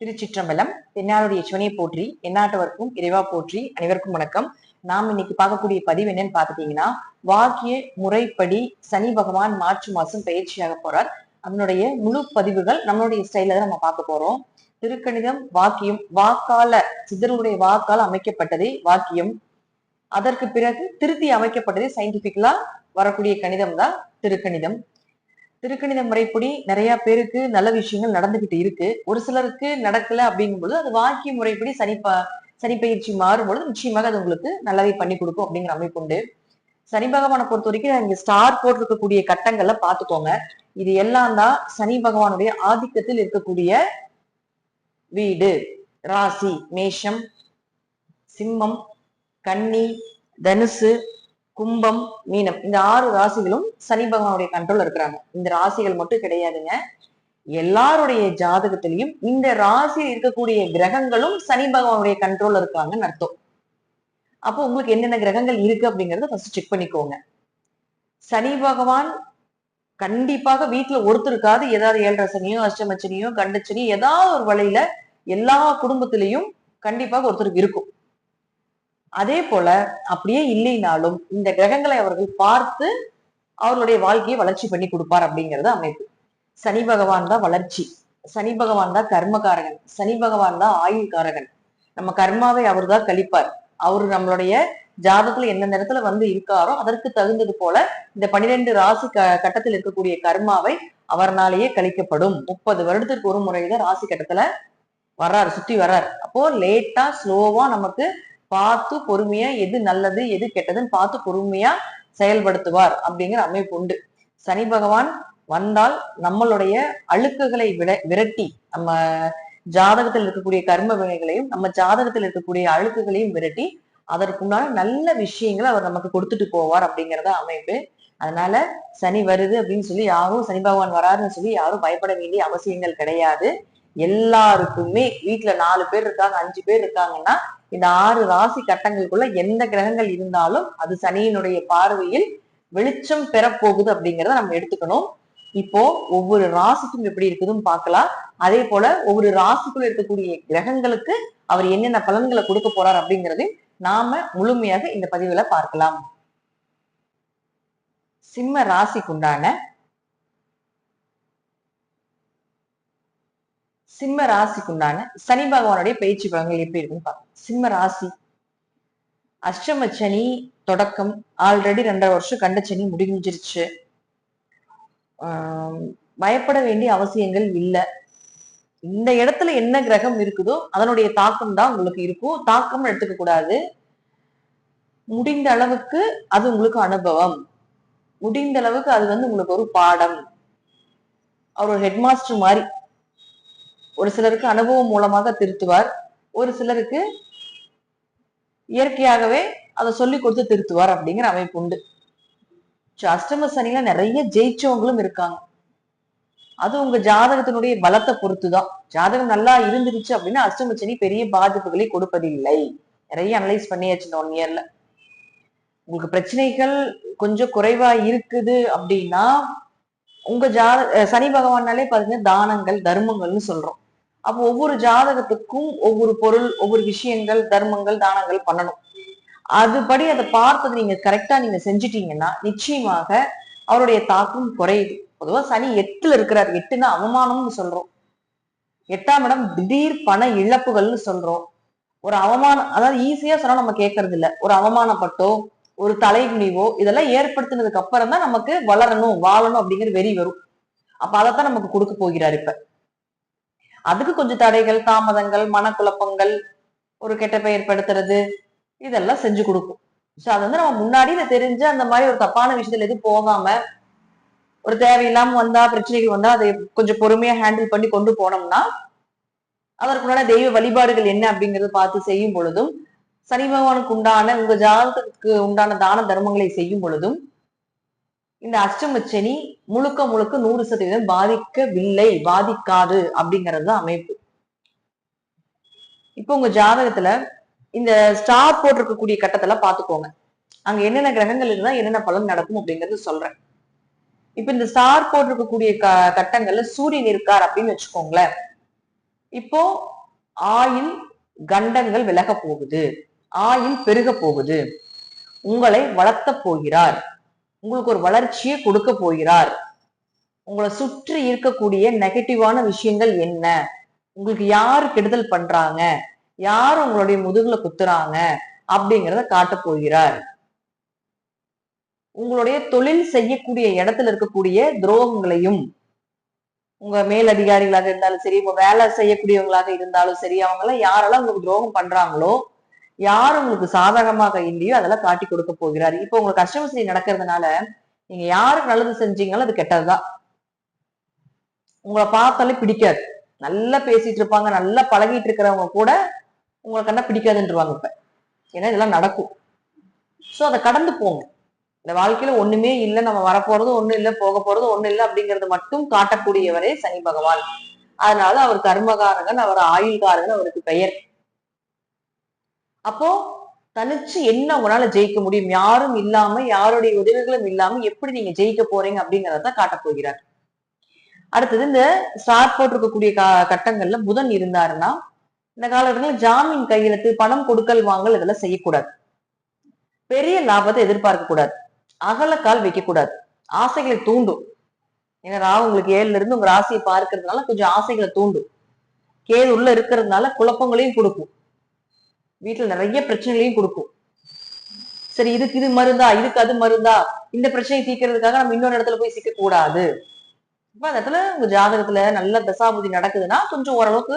திருச்சிற்றம்பலம் தென்னாளுடைய சிவனை போற்றி எந்நாட்டவர்க்கும் இறைவா போற்றி அனைவருக்கும் வணக்கம். நாம் இன்னைக்கு பார்க்கக்கூடிய பதிவு என்னன்னு பாத்துட்டீங்கன்னா வாக்கிய முறைப்படி சனி பகவான் மார்ச் மாசம் பயிற்சியாக போறார். அதனுடைய முழு பதிவுகள் நம்மளுடைய ஸ்டைல தான் நம்ம பார்க்க போறோம். திருக்கணிதம் வாக்கியம் வாக்கால சித்தருடைய வாக்கால் அமைக்கப்பட்டதே வாக்கியம். அதற்கு பிறகு திருத்தி அமைக்கப்பட்டதே சயின்டிபிக்கலா வரக்கூடிய கணிதம் தான் திருக்கணிதம். திருக்கணித முறைப்படி நிறைய பேருக்கு நல்ல விஷயங்கள் நடந்துகிட்டு இருக்கு. ஒரு சிலருக்கு நடக்கல அப்படிங்கும்போது அது வாக்கிய முறைப்படி சனி ப- சனி பயிற்சி மாறும்பொழுது நிச்சயமாக அது உங்களுக்கு நல்லாவே பண்ணி கொடுக்கும் அப்படிங்கிற அமைப்பு உண்டு. சனி பகவானை பொறுத்த வரைக்கும் இங்க ஸ்டார் போட்டிருக்கக்கூடிய கட்டங்கள்ல பாத்துக்கோங்க இது எல்லாம் தான் சனி பகவானுடைய ஆதிக்கத்தில் இருக்கக்கூடிய வீடு. ராசி மேஷம் சிம்மம் கன்னி தனுசு கும்பம் மீனம் இந்த ஆறு ராசிகளும் சனி பகவானுடைய கண்ட்ரோல் இருக்கிறாங்க. இந்த ராசிகள் மட்டும் கிடையாதுங்க. எல்லாருடைய ஜாதகத்திலையும் இந்த ராசியில் இருக்கக்கூடிய கிரகங்களும் சனி பகவானுடைய கண்ட்ரோல் இருக்காங்கன்னு அர்த்தம். அப்போ உங்களுக்கு என்னென்ன கிரகங்கள் இருக்கு அப்படிங்கறத ஃபர்ஸ்ட் செக் பண்ணிக்கோங்க. சனி பகவான் கண்டிப்பாக வீட்டுல ஒருத்தருக்காவது ஏதாவது ஏழரை சனியோ அஷ்டமச்சனியோ கண்டச்சனியோ ஏதாவது ஒரு வழியில எல்லா குடும்பத்திலையும் கண்டிப்பாக ஒருத்தருக்கு இருக்கும். அதே போல அப்படியே இல்லைனாலும் இந்த கிரகங்களை அவர்கள் பார்த்து அவர்களுடைய வாழ்க்கையை வளர்ச்சி பண்ணி கொடுப்பார் அப்படிங்கிறது அமைப்பு. சனி பகவான் தான் வளர்ச்சி. சனி பகவான் தான் கர்மகாரகன் சனி பகவான் தான் ஆயுள்காரகன். நம்ம கர்மாவை அவர் தான் கழிப்பார். அவர் நம்மளுடைய ஜாதத்துல எந்த நேரத்துல வந்து இருக்காரோ அதற்கு தகுந்தது போல இந்த பனிரெண்டு ராசி க கட்டத்தில் இருக்கக்கூடிய கர்மாவை அவர்னாலேயே கழிக்கப்படும். முப்பது வருடத்திற்கு ஒரு முறையில ராசி கட்டத்துல வர்றாரு சுத்தி வர்றாரு. அப்போ லேட்டா ஸ்லோவா நமக்கு பார்த்து பொறுமையா எது நல்லது எது கெட்டதுன்னு பார்த்து பொறுமையா செயல்படுத்துவார் அப்படிங்கிற அமைப்பு உண்டு. சனி பகவான் வந்தால் நம்மளுடைய அழுக்குகளை விட விரட்டி நம்ம ஜாதகத்தில் இருக்கக்கூடிய கர்ம வினைகளையும் நம்ம ஜாதகத்தில் இருக்கக்கூடிய அழுக்குகளையும் விரட்டி அதற்குண்டான நல்ல விஷயங்களை அவர் நமக்கு கொடுத்துட்டு போவார் அப்படிங்கறத அமைப்பு. அதனால சனி வருது அப்படின்னு சொல்லி யாரும் சனி பகவான் வராருன்னு சொல்லி யாரும் பயப்பட வேண்டிய அவசியங்கள் கிடையாது. எல்லாருக்குமே வீட்டுல நாலு பேர் இருக்காங்க அஞ்சு பேர் இருக்காங்கன்னா இந்த ஆறு ராசி கட்டங்களுக்குள்ள எந்த கிரகங்கள் இருந்தாலும் அது சனியினுடைய பார்வையில் வெளிச்சம் பெறப்போகுது அப்படிங்கிறத நம்ம எடுத்துக்கணும். இப்போ ஒவ்வொரு ராசிக்கும் எப்படி இருக்குதுன்னு பார்க்கலாம். அதே போல ஒவ்வொரு ராசிக்குள்ள இருக்கக்கூடிய கிரகங்களுக்கு அவர் என்னென்ன பலன்களை கொடுக்க போறார் அப்படிங்கறதையும் நாம முழுமையாக இந்த பதிவுல பார்க்கலாம். சிம்ம ராசிக்குண்டான சிம்ம ராசிக்குண்டான சனி பகவானுடைய பயிற்சி பலன்கள் எப்படி இருக்குன்னு பார்க்கலாம் சிம்ம ராசி. அஷ்டம சனி தொடக்கம். ஆல்ரெடி ரெண்டரை வருஷம் கண்ட சனி முடிஞ்சிருச்சு. பயப்பட வேண்டிய அவசியங்கள் இல்லை. இந்த இடத்துல என்ன கிரகம் இருக்குதோ அதனுடைய தாக்கம் தான் உங்களுக்கு இருக்கும். தாக்கம் எடுத்துக்க கூடாது. முடிந்த அளவுக்கு அது உங்களுக்கு அனுபவம். முடிந்த அளவுக்கு அது வந்து உங்களுக்கு ஒரு பாடம். அவர் ஒரு மாதிரி. ஒரு சிலருக்கு அனுபவம் மூலமாக திருத்துவார். ஒரு சிலருக்கு இயற்கையாகவே அதை சொல்லி கொடுத்து திருத்துவார் அப்படிங்கிற அமைப்பு உண்டு. ஸோ அஷ்டம சனியில நிறைய ஜெயிச்சவங்களும் இருக்காங்க. அது உங்க ஜாதகத்தினுடைய பலத்தை பொறுத்துதான். ஜாதகம் நல்லா இருந்துருச்சு அப்படின்னா அஷ்டம சனி பெரிய பாதிப்புகளை கொடுப்பதில்லை. நிறைய அனலைஸ் பண்ணியாச்சு இந்த ஒன் இயர்ல உங்களுக்கு பிரச்சனைகள் கொஞ்சம் குறைவா இருக்குது அப்படின்னா உங்க ஜாத சனி பகவானாலே பாத்தீங்கன்னா தானங்கள் தர்மங்கள்னு சொல்றோம். அப்போ ஒவ்வொரு ஜாதகத்துக்கும் ஒவ்வொரு பொருள் ஒவ்வொரு விஷயங்கள் தர்மங்கள் தானங்கள் பண்ணணும். அதுபடி அதை பார்த்தது நீங்க கரெக்டா நீங்க செஞ்சிட்டீங்கன்னா நிச்சயமாக அவருடைய தாக்கம் குறையுது. பொதுவா சனி எட்டுல இருக்கிறார். எட்டுன்னா அவமானம்னு சொல்றோம். எட்டாம் இடம் திடீர் பண இழப்புகள்னு சொல்றோம். ஒரு அவமானம் அதாவது ஈஸியா சொன்னா நம்ம கேட்கறது இல்ல. ஒரு அவமானப்பட்டோ ஒரு தலைகுனிவோ இதெல்லாம் ஏற்படுத்தினதுக்கு அப்புறம் தான் நமக்கு வளரணும் வாழணும் அப்படிங்கிற வெறி வரும். அப்ப அதைத்தான் நமக்கு கொடுக்க போகிறார் இப்ப. அதுக்கு கொஞ்சம் தடைகள் தாமதங்கள் மனக்குழப்பங்கள் ஒரு கெட்ட பெயர் படுத்துறது இதெல்லாம் செஞ்சு கொடுக்கும். சோ அது வந்து நம்ம முன்னாடி இதை தெரிஞ்சு அந்த மாதிரி ஒரு தப்பான விஷயத்துல எதுவும் போகாம ஒரு தேவையில்லாம வந்தா பிரச்சனைகள் வந்தா அதை கொஞ்சம் பொறுமையா ஹேண்டில் பண்ணி கொண்டு போனோம்னா அதற்குண்டான தெய்வ வழிபாடுகள் என்ன அப்படிங்கறத பார்த்து செய்யும் பொழுதும் சனி பகவானுக்கு உண்டான உங்க ஜாதகத்துக்கு உண்டான தான தர்மங்களை செய்யும் பொழுதும் இந்த அஷ்டமச்சனி முழுக்க முழுக்க நூறு சதவீதம் பாதிக்கவில்லை பாதிக்காது அப்படிங்கிறது தான் அமைப்பு. இப்போ உங்க ஜாதகத்துல இந்த ஸ்டார் போட்டிருக்கக்கூடிய கட்டத்துல பாத்துக்கோங்க அங்க என்னென்ன கிரகங்கள் இருந்தா என்னென்ன பலன் நடக்கும் அப்படிங்கறது சொல்றேன். இப்ப இந்த ஸ்டார் போட்டிருக்கக்கூடிய க கட்டங்கள்ல சூரியன் இருக்கார் அப்படின்னு வச்சுக்கோங்களேன். இப்போ ஆயில் கண்டங்கள் விலக போகுது. ஆயில் பெருக போகுது. உங்களை வளர்த்த போகிறார். உங்களுக்கு ஒரு வளர்ச்சியை கொடுக்க போகிறார். உங்களை சுற்றி இருக்கக்கூடிய நெகட்டிவான விஷயங்கள் என்ன? உங்களுக்கு யார் கெடுதல் பண்றாங்க? யார் உங்களுடைய முதுகுல குத்துறாங்க? அப்படிங்கிறத காட்ட போகிறார். உங்களுடைய தொழில் செய்யக்கூடிய இடத்துல இருக்கக்கூடிய துரோகங்களையும் உங்க மேலதிகாரிகளாக இருந்தாலும் சரி உங்க வேலை செய்யக்கூடியவங்களாக இருந்தாலும் சரி அவங்களாம் யாரெல்லாம் உங்களுக்கு துரோகம் பண்றாங்களோ யார் உங்களுக்கு சாதகமாக இல்லையோ அதெல்லாம் காட்டி கொடுக்க போகிறார். இப்போ உங்களுக்கு கஷ்டமசரி நடக்கிறதுனால நீங்க யாருக்கு நல்லது செஞ்சீங்களோ அது கெட்டதுதான். உங்களை பார்த்தாலே பிடிக்காது. நல்லா பேசிட்டு இருப்பாங்க நல்லா பழகிட்டு இருக்கிறவங்க கூட உங்களை என்ன பிடிக்காதுன்றவாங்க இப்ப. ஏன்னா இதெல்லாம் நடக்கும். ஸோ அதை கடந்து போங்க. இந்த வாழ்க்கையில ஒண்ணுமே இல்லை. நம்ம வரப்போறது ஒண்ணும் இல்லை போக போறது ஒண்ணும் இல்லை அப்படிங்கறது மட்டும் காட்டக்கூடியவரே சனி பகவான். அதனால அவர் கர்மகாரகன் அவர் ஆயுள்காரகன் அவருக்கு பெயர். அப்போ தனிச்சு என்ன உங்களால ஜெயிக்க முடியும்? யாரும் இல்லாம யாருடைய உதவிகளும் இல்லாம எப்படி நீங்க ஜெயிக்க போறீங்க அப்படிங்கறத காட்டப் போகிறார். அடுத்தது இந்த ஸ்டார் போட்டிருக்கக்கூடிய கட்டங்கள்ல புதன் இருந்தாருன்னா இந்த காலகட்டங்களில் ஜாமீன் கையெழுத்து பணம் கொடுக்கல் வாங்கல் இதெல்லாம் செய்யக்கூடாது. பெரிய லாபத்தை எதிர்பார்க்க கூடாது. அகலக்கால் வைக்க கூடாது. ஆசைகளை தூண்டும். ஏன்னா ராகு உங்களுக்கு ஏழுல இருந்து உங்க ராசியை பார்க்கறதுனால கொஞ்சம் ஆசைகளை தூண்டும். கேது உள்ள இருக்கிறதுனால குழப்பங்களையும் கொடுக்கும். வீட்டுல நிறைய பிரச்சனைகளையும் கொடுக்கும். சரி இதுக்கு இது மருந்தா? இதுக்கு அது மருந்தா? இந்த பிரச்சனையை தீர்க்கறதுக்காக நம்ம இன்னொரு இடத்துல போய் சிக்க கூடாது. அப்ப அந்த இடத்துல உங்க ஜாதகத்துல நல்ல தசாபுதி நடக்குதுன்னா கொஞ்சம் ஓரளவுக்கு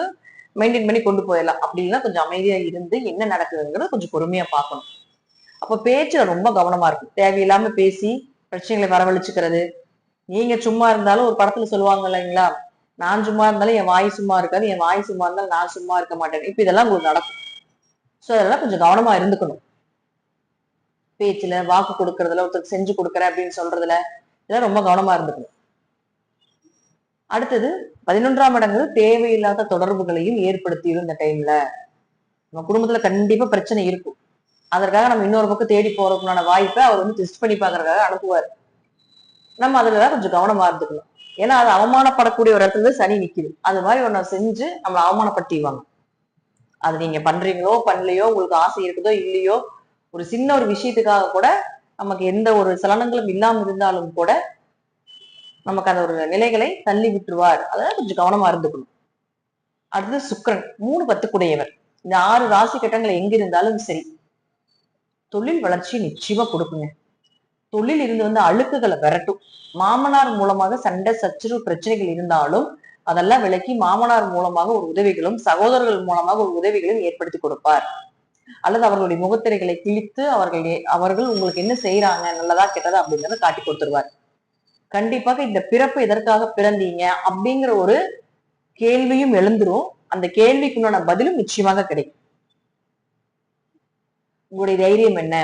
மெயின்டைன் பண்ணி கொண்டு போயிடலாம். அப்படின்னா கொஞ்சம் அமைதியா இருந்து என்ன நடக்குதுங்கிறத கொஞ்சம் பொறுமையா பார்க்கணும். அப்ப பேச்சுல ரொம்ப கவனமா இருக்கும் தேவையில்லாம பேசி பிரச்சனைகளை வரவழைச்சுக்கிறது. நீங்க சும்மா இருந்தாலும் ஒரு படத்துல சொல்லுவாங்க இல்லைங்களா? நான் சும்மா இருந்தாலும் என் வாய் சும்மா இருக்காது என் வாய் சும்மா இருந்தாலும் நான் சும்மா இருக்க மாட்டேன். இப்ப இதெல்லாம் உங்களுக்கு நடக்கும். சோ அதெல்லாம் கொஞ்சம் கவனமா இருந்துக்கணும். பேச்சுல வாக்கு கொடுக்கறதுல ஒருத்தருக்கு செஞ்சு கொடுக்குறேன் அப்படின்னு சொல்றதுல இதெல்லாம் ரொம்ப கவனமா இருந்துக்கணும். அடுத்தது பதினொன்றாம் இடங்கிறது தேவையில்லாத தொடர்புகளையும் ஏற்படுத்திடும் இந்த டைம்ல நம்ம குடும்பத்துல கண்டிப்பா பிரச்சனை இருக்கும். அதற்காக நம்ம இன்னொரு பக்கம் தேடி போறதுக்குண்டான வாய்ப்பை அவர் வந்து டெஸ்ட் பண்ணி பாக்குறதுக்காக அனுப்புவார். நம்ம அதுலதான் கொஞ்சம் கவனமா இருந்துக்கணும். ஏன்னா அது அவமானப்படக்கூடிய ஒரு இடத்துல சனி நிக்குது. அது மாதிரி ஒண்ணு செஞ்சு நம்மளை அவமானப்படுத்திடுவாங்க. அது நீங்க பண்றீங்களோ பண்ணலையோ உங்களுக்கு ஆசை இருக்குதோ இல்லையோ ஒரு சின்ன ஒரு விஷயத்துக்காக கூட நமக்கு எந்த ஒரு சலனங்களும் இல்லாமல் இருந்தாலும் கூட நமக்கு அந்த ஒரு நிலைகளை தள்ளி விட்டுருவார். அதெல்லாம் கொஞ்சம் கவனமா இருந்துக்கணும். அடுத்தது சுக்கிரன். மூணு பத்துக்குடையவர். இந்த ஆறு ராசி கட்டங்கள் எங்க இருந்தாலும் சரி. தொழில் வளர்ச்சி நிச்சயமா கொடுக்குங்க. தொழில் இருந்து வந்து அழுக்குகளை விரட்டும். மாமனார் மூலமாக சண்டை சச்சரவு பிரச்சனைகள் இருந்தாலும் அதெல்லாம் விலக்கி மாமனார் மூலமாக ஒரு உதவிகளும் சகோதரர்கள் மூலமாக ஒரு உதவிகளையும் ஏற்படுத்தி கொடுப்பார். அல்லது அவர்களுடைய முகத்திரைகளை கிழித்து அவர்கள் அவர்கள் உங்களுக்கு என்ன செய்யறாங்க நல்லதா கெட்டதா அப்படிங்கறத காட்டி கொடுத்துருவார். கண்டிப்பாக இந்த பிறப்பு எதற்காக பிறந்தீங்க அப்படிங்கிற ஒரு கேள்வியும் எழுந்துரும். அந்த கேள்விக்குண்டான பதிலும் நிச்சயமாக கிடைக்கும். உங்களுடைய தைரியம் என்ன?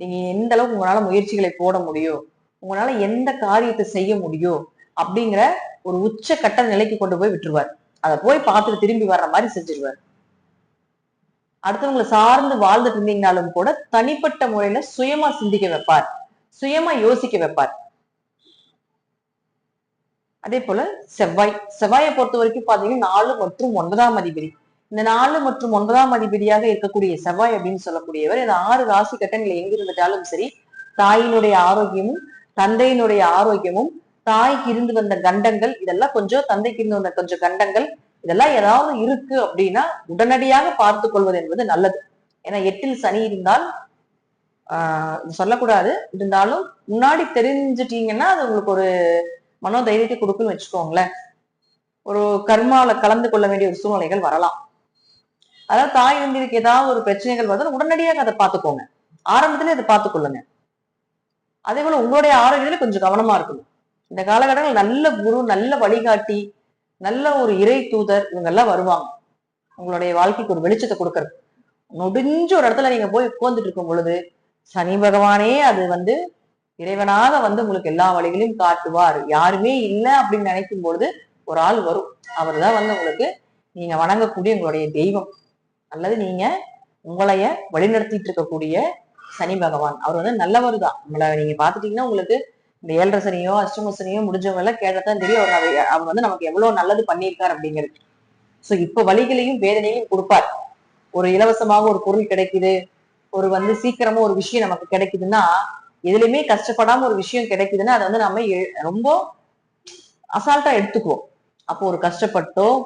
நீங்க எந்த அளவுக்கு உங்களால முயற்சிகளை போட முடியும்? உங்களால எந்த காரியத்தை செய்ய முடியும்? அப்படிங்கிற ஒரு உச்ச கட்ட நிலைக்கு கொண்டு போய் விட்டுருவார். அதை போய் பார்த்துட்டு திரும்பி வர்ற மாதிரி செஞ்சிருவார். அடுத்தவங்களை சார்ந்து வாழ்ந்துட்டு இருந்தீங்கனாலும் கூட தனிப்பட்ட முறையில சுயமா சிந்திக்க வைப்பார். சுயமா யோசிக்க வைப்பார். அதே போல செவ்வாய். செவ்வாயை பொறுத்த வரைக்கும் பாத்தீங்கன்னா நாலு மற்றும் ஒன்பதாம் அதிபதி. இந்த நாலு மற்றும் ஒன்பதாம் அதிபதியாக இருக்கக்கூடிய செவ்வாய் அப்படின்னு சொல்லக்கூடியவர் இந்த ஆறு ராசி கட்டங்கள் எங்க இருந்துட்டாலும் சரி தாயினுடைய ஆரோக்கியமும் தந்தையினுடைய ஆரோக்கியமும் தாய்க்கு இருந்து வந்த கண்டங்கள் இதெல்லாம் கொஞ்சம் தந்தைக்கு இருந்து வந்த கொஞ்சம் கண்டங்கள் இதெல்லாம் ஏதாவது இருக்கு அப்படின்னா உடனடியாக பார்த்து கொள்வது என்பது நல்லது. ஏன்னா எட்டில் சனி இருந்தால் ஆஹ் சொல்லக்கூடாது. இருந்தாலும் முன்னாடி தெரிஞ்சிட்டீங்கன்னா அது உங்களுக்கு ஒரு மனோதைரியத்தை கொடுக்குன்னு வச்சுக்கோங்களேன். ஒரு கர்மாவில கலந்து கொள்ள வேண்டிய ஒரு சூழ்நிலைகள் வரலாம். அதாவது தாய் வந்து ஏதாவது ஒரு பிரச்சனைகள் வந்தாலும் உடனடியாக அதை பார்த்துக்கோங்க. ஆரம்பத்திலே அதை பார்த்துக்கொள்ளுங்க அதே போல உங்களுடைய ஆரோக்கியத்துல கொஞ்சம் கவனமா இருக்கணும். இந்த காலகட்டங்கள் நல்ல குரு நல்ல வழிகாட்டி நல்ல ஒரு இறை தூதர் இவங்கெல்லாம் வருவாங்க. உங்களுடைய வாழ்க்கைக்கு ஒரு வெளிச்சத்தை கொடுக்கறது. நொடிஞ்சு ஒரு இடத்துல நீங்க போய் உட்கார்ந்துட்டு இருக்கும் பொழுது சனி பகவானே அது வந்து இறைவனாக வந்து உங்களுக்கு எல்லா வழிகளையும் காட்டுவார். யாருமே இல்லை அப்படின்னு நினைக்கும் பொழுது ஒரு ஆள் வரும். அவர் தான் வந்து உங்களுக்கு நீங்க வணங்கக்கூடிய உங்களுடைய தெய்வம். அல்லது நீங்க உங்களைய வழிநடத்திட்டு இருக்கக்கூடிய சனி பகவான். அவர் வந்து நல்லவர் தான். உங்களை நீங்க பாத்துட்டீங்கன்னா உங்களுக்கு இந்த ஏழரை சனியோ அஷ்டம சனியோ முடிஞ்சவங்க எல்லாம் கேட்டதான் தெரியும். அவர் அதை- அவர் வந்து நமக்கு எவ்வளவு நல்லது பண்ணியிருக்காரு அப்படிங்கிறது. சோ இப்ப வழிகளையும் வேதனையும் கொடுப்பார். ஒரு இலவசமாக ஒரு பொருள் கிடைக்குது. ஒரு வந்து சீக்கிரமா ஒரு விஷயம் நமக்கு கிடைக்குதுன்னா எதுலையுமே கஷ்டப்படாம ஒரு விஷயம் கிடைக்குதுன்னா அதை வந்து நம்ம எ- ரொம்ப அசால்ட்டா எடுத்துக்குவோம். அப்போ ஒரு கஷ்டப்பட்டோ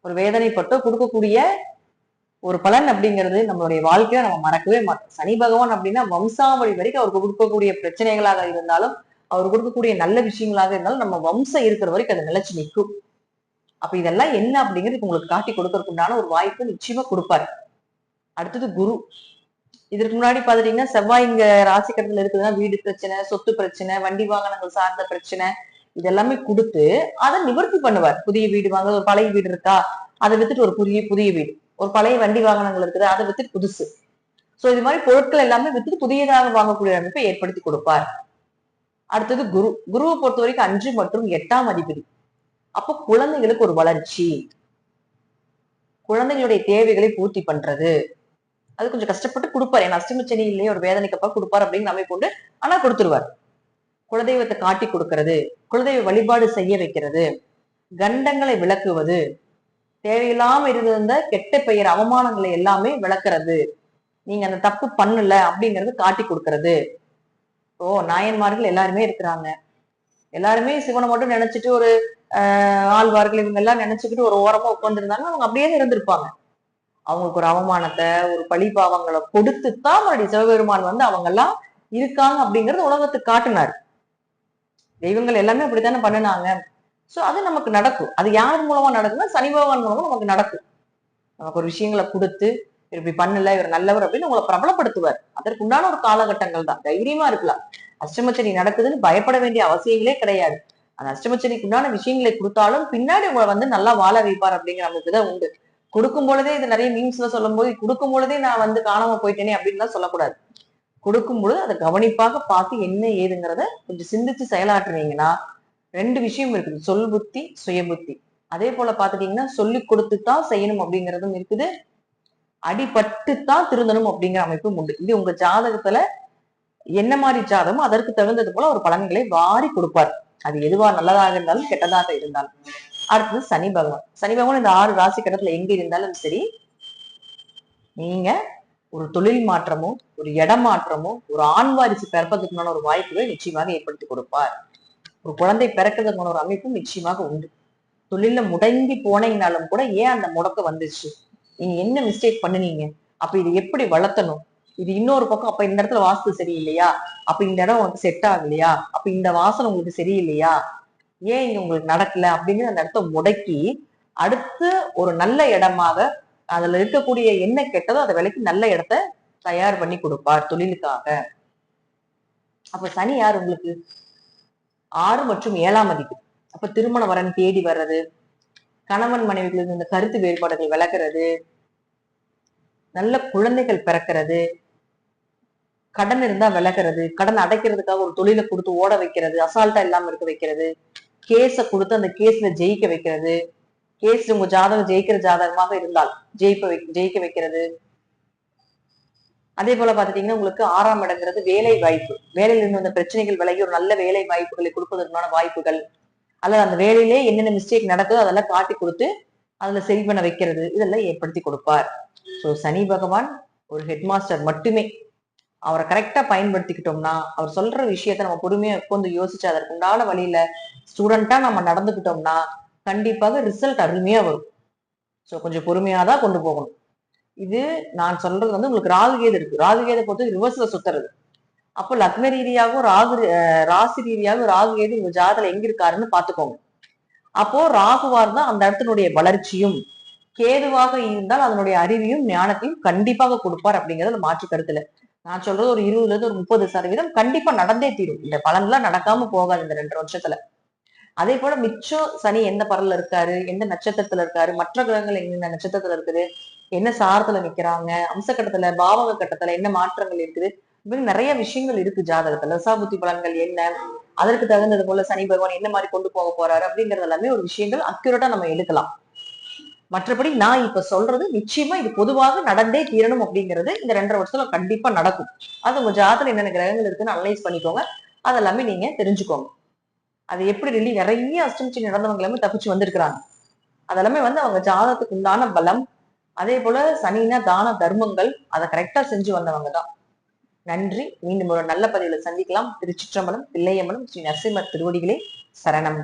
ஒரு வேதனைப்பட்டோ கொடுக்கக்கூடிய ஒரு பலன் அப்படிங்கிறது நம்மளுடைய வாழ்க்கையில நம்ம மறக்கவே மாட்டோம். சனி பகவான் அப்படின்னா வம்சாவளி வரைக்கும் அவருக்கு கொடுக்கக்கூடிய பிரச்சனைகளாக இருந்தாலும் அவர் கொடுக்கக்கூடிய நல்ல விஷயங்களாக இருந்தாலும் நம்ம வம்சம் இருக்கிற வரைக்கும் அது நிலைச்சு நிற்கும். அப்ப இதெல்லாம் என்ன அப்படிங்கிறது உங்களுக்கு காட்டி கொடுக்கறதுக்குண்டான ஒரு வாய்ப்பு நிச்சயமா கொடுப்பாரு. அடுத்தது குரு. இதற்கு முன்னாடி பாத்துட்டீங்கன்னா செவ்வாய் இங்க ராசி இருக்குதுன்னா வீடு பிரச்சனை சொத்து பிரச்சனை வண்டி வாகனங்கள் சார்ந்த பிரச்சனை இதெல்லாமே கொடுத்து அதை நிவர்த்தி பண்ணுவார். புதிய வீடு வாங்க ஒரு பழைய வீடு இருக்கா? அதை வித்துட்டு ஒரு புதிய புதிய வீடு. ஒரு பழைய வண்டி வாகனங்கள் இருக்குது அதை வித்துட்டு புதுசு. ஸோ இது மாதிரி பொருட்கள் எல்லாமே வித்துட்டு புதியதாக வாங்கக்கூடிய அமைப்பை ஏற்படுத்தி கொடுப்பார். அடுத்தது குரு. குருவை பொறுத்த வரைக்கும் அஞ்சு மற்றும் எட்டாம் அதிபதி. அப்போ குழந்தைகளுக்கு ஒரு வளர்ச்சி. குழந்தைகளுடைய தேவைகளை பூர்த்தி பண்றது. அது கொஞ்சம் கஷ்டப்பட்டு கொடுப்பார். ஏன்னா அஷ்டமச்சனி இல்லையே ஒரு வேதனைக்கப்பா கொடுப்பார் அப்படின்னு அமைப்பு உண்டு ஆனா கொடுத்துருவார். குலதெய்வத்தை காட்டி கொடுக்கறது. குலதெய்வ வழிபாடு செய்ய வைக்கிறது. கண்டங்களை விளக்குவது. தேவையில்லாம இருந்த கெட்ட பெயர் அவமானங்களை எல்லாமே விளக்குறது. நீங்க அந்த தப்பு பண்ணல அப்படிங்கறது காட்டி கொடுக்கறது. ஓ நாயன்மார்கள் எல்லாருமே இருக்கிறாங்க. எல்லாருமே சிவனை மட்டும் நினைச்சிட்டு ஒரு ஆழ்வார்கள் இவங்க எல்லாம் நினைச்சுக்கிட்டு ஒரு ஓரமா உட்காந்துருந்தாங்க அவங்க அப்படியே இருந்திருப்பாங்க. அவங்களுக்கு ஒரு அவமானத்தை ஒரு பழி பாவங்களை கொடுத்துத்தான் மறுபடியும் சிவபெருமான் வந்து அவங்க எல்லாம் இருக்காங்க அப்படிங்கறது உலகத்துக்கு காட்டினார். தெய்வங்கள் எல்லாமே அப்படித்தானே பண்ணினாங்க? சோ அது நமக்கு நடக்கும். அது யார் மூலமா நடக்குன்னா சனி பகவான் மூலமா நமக்கு நடக்கும். நமக்கு ஒரு விஷயங்களை கொடுத்து இவர் இப்படி பண்ணல இவர் நல்லவர் அப்படின்னு உங்களை பிரபலப்படுத்துவார். அதற்கு உண்டான ஒரு காலகட்டங்கள் தான். தைரியமா இருக்கலாம். அஷ்டமச்சனி நடக்குதுன்னு பயப்பட வேண்டிய அவசியங்களே கிடையாது. அந்த அஷ்டமச்சனிக்கு உண்டான விஷயங்களை கொடுத்தாலும் பின்னாடி உங்களை வந்து நல்லா வாழ வைப்பார் அப்படிங்கிற நமக்கு தான் உண்டு. கொடுக்கும் பொழுதே இது நிறைய மீம்ஸ்ல சொல்லும் போது கொடுக்கும் பொழுதே நான் வந்து காணாம போயிட்டேனே அப்படின்லாம் சொல்லக்கூடாது. கொடுக்கும் பொழுது அதை கவனிப்பாக பார்த்து என்ன ஏதுங்கிறத கொஞ்சம் சிந்திச்சு செயலாற்றுனீங்கன்னா ரெண்டு விஷயம் இருக்குது. சொல் புத்தி சுய புத்தி. அதே போல பாத்துட்டீங்கன்னா சொல்லி கொடுத்துத்தான் செய்யணும் அப்படிங்கறதும் இருக்குது. அடிபட்டுத்தான் திருந்தணும் அப்படிங்கிற அமைப்பும் உண்டு. இது உங்க ஜாதகத்துல என்ன மாதிரி ஜாதகமோ அதற்கு தகுந்தது போல ஒரு பலன்களை வாரி கொடுப்பார். அது எதுவா நல்லதாக இருந்தாலும் கெட்டதாக இருந்தாலும். அடுத்தது சனி பகவான். சனி பகவான் இந்த ஆறு ராசி கட்டத்துல எங்க இருந்தாலும் சரி நீங்க ஒரு தொழில் மாற்றமோ ஒரு இடம் மாற்றமோ ஒரு ஆண் வாரிசு பிறப்பதற்கான ஒரு வாய்ப்புகளை நிச்சயமாக ஏற்படுத்தி கொடுப்பார். ஒரு குழந்தை பிறக்கிறதுக்கான ஒரு அமைப்பும் நிச்சயமாக உண்டு. தொழில்ல முடங்கி போனீங்கனாலும் கூட ஏன் அந்த முடக்கம் வந்துச்சு நீங்க என்ன மிஸ்டேக் பண்ணுனீங்க? அப்ப இது எப்படி வளர்த்தணும்? இது இன்னொரு பக்கம் அப்ப இந்த இடத்துல வாஸ்து சரியில்லையா? அப்ப இந்த இடம் உனக்கு செட் ஆகலையா? அப்ப இந்த வாசனை உங்களுக்கு சரியில்லையா? ஏன் இங்க உங்களுக்கு நடக்கல? அப்படின்னு அந்த இடத்த முடக்கி அடுத்து ஒரு நல்ல இடமாக அதுல இருக்கக்கூடிய என்ன கெட்டதோ அதை விலைக்கு நல்ல இடத்த தயார் பண்ணி கொடுப்பார் தொழிலுக்காக. அப்ப சனி யார் உங்களுக்கு? ஆறு மற்றும் ஏழாம் அதிபதி அப்ப திருமண வரன் தேடி வர்றது கணவன் மனைவிகளுக்கு இந்த கருத்து வேறுபாடுகள் விளக்குறது நல்ல குழந்தைகள் பிறக்கிறது கடன் இருந்தா விளக்குறது கடன் அடைக்கிறதுக்காக ஒரு தொழிலை கொடுத்து ஓட வைக்கிறது அசால்ட்டா இல்லாம இருக்க வைக்கிறது கேஸ கொடுத்து அந்த கேஸ்ல ஜெயிக்க வைக்கிறது கேஸ் உங்க ஜாதகம் ஜெயிக்கிற ஜாதகமாக இருந்தால் ஜெயிப்ப ஜெயிக்க வைக்கிறது அதே போல பாத்துட்டீங்கன்னா உங்களுக்கு ஆறாம் இடங்கிறது வேலை வாய்ப்பு. வேலையில இருந்து வந்த பிரச்சனைகள் விலகி ஒரு நல்ல வேலை வாய்ப்புகளை கொடுப்பதற்கான வாய்ப்புகள். அல்லது அந்த வேலையிலே என்னென்ன மிஸ்டேக் நடக்குதோ அதெல்லாம் காட்டி கொடுத்து அதுல சரி பண்ண வைக்கிறது. இதெல்லாம் ஏற்படுத்தி கொடுப்பார். சோ சனி பகவான் ஒரு ஹெட் மாஸ்டர் மட்டுமே. அவரை கரெக்டா பயன்படுத்திக்கிட்டோம்னா அவர் சொல்ற விஷயத்த நம்ம பொறுமையா உட்காந்து யோசிச்சு அதற்கு உண்டான வழியில ஸ்டூடெண்டா நம்ம நடந்துக்கிட்டோம்னா கண்டிப்பாக ரிசல்ட் அருமையா வரும். சோ கொஞ்சம் பொறுமையா தான் கொண்டு போகணும். இது நான் சொல்றது வந்து உங்களுக்கு ராகுகேது இருக்கு. ராகுகேதை பொறுத்து ரிவர்ஸ்ல சுத்துறது. அப்போ லக்ன ரீதியாகவும் ராகு ராசி ரீதியாகவும் ராகுகேது உங்க ஜாதகத்துல எங்க இருக்காருன்னு பாத்துக்கோங்க அப்போ ராகுவா தான் அந்த இடத்தினுடைய வளர்ச்சியும் கேதுவாக இருந்தால் அதனுடைய அறிவையும் ஞானத்தையும் கண்டிப்பாக கொடுப்பார் அப்படிங்கறது மாற்று கருத்துல. நான் சொல்றது ஒரு இருபதுல இருந்து ஒரு முப்பது சதவீதம் கண்டிப்பா நடந்தே தீரும். இந்த பலன்லாம் நடக்காம போகாது இந்த ரெண்டு வருஷத்துல அதே போல மிச்சம் சனி எந்த பரல்ல இருக்காரு? எந்த நட்சத்திரத்துல இருக்காரு? மற்ற கிரகங்கள் எந்த நட்சத்திரத்துல இருக்குது? என்ன சாரத்துல நிக்கிறாங்க? அம்சக்கட்டத்துல பாவக கட்டத்துல என்ன மாற்றங்கள் இருக்குது? இப்படி நிறைய விஷயங்கள் இருக்கு ஜாதகத்துல. தசாபுத்தி பலன்கள் என்ன? அதற்கு தகுந்தது போல சனி பகவான் என்ன மாதிரி கொண்டு போக போறாரு? அப்படிங்கறது எல்லாமே ஒரு விஷயங்கள் அக்யூரேட்டா நம்ம எடுக்கலாம். மற்றபடி நான் இப்ப சொல்றது நிச்சயமா இது பொதுவாக நடந்தே தீரணும் அப்படிங்கிறது இந்த ரெண்டரை வருஷத்துல கண்டிப்பா நடக்கும். அது உங்க ஜாதத்துல என்னென்ன கிரகங்கள் இருக்குன்னு அனலைஸ் பண்ணிக்கோங்க. அதெல்லாமே நீங்க தெரிஞ்சுக்கோங்க. அது எப்படி ரிலி நிறைய அஸ்டமிச்சு நடந்தவங்க எல்லாமே தப்பிச்சு வந்திருக்கிறாங்க. அதெல்லாமே வந்து அவங்க ஜாதகத்துக்கு உண்டான பலம் அதே போல சனினா தான தர்மங்கள் அதை கரெக்டா செஞ்சு வந்தவங்க தான் நன்றி. மீண்டும் ஒரு நல்ல பதிவுல சந்திக்கலாம். திருச்சிற்றம்பலம் பிள்ளையம்பலம் ஸ்ரீ நரசிம்மர் திருவடிகளே சரணம்.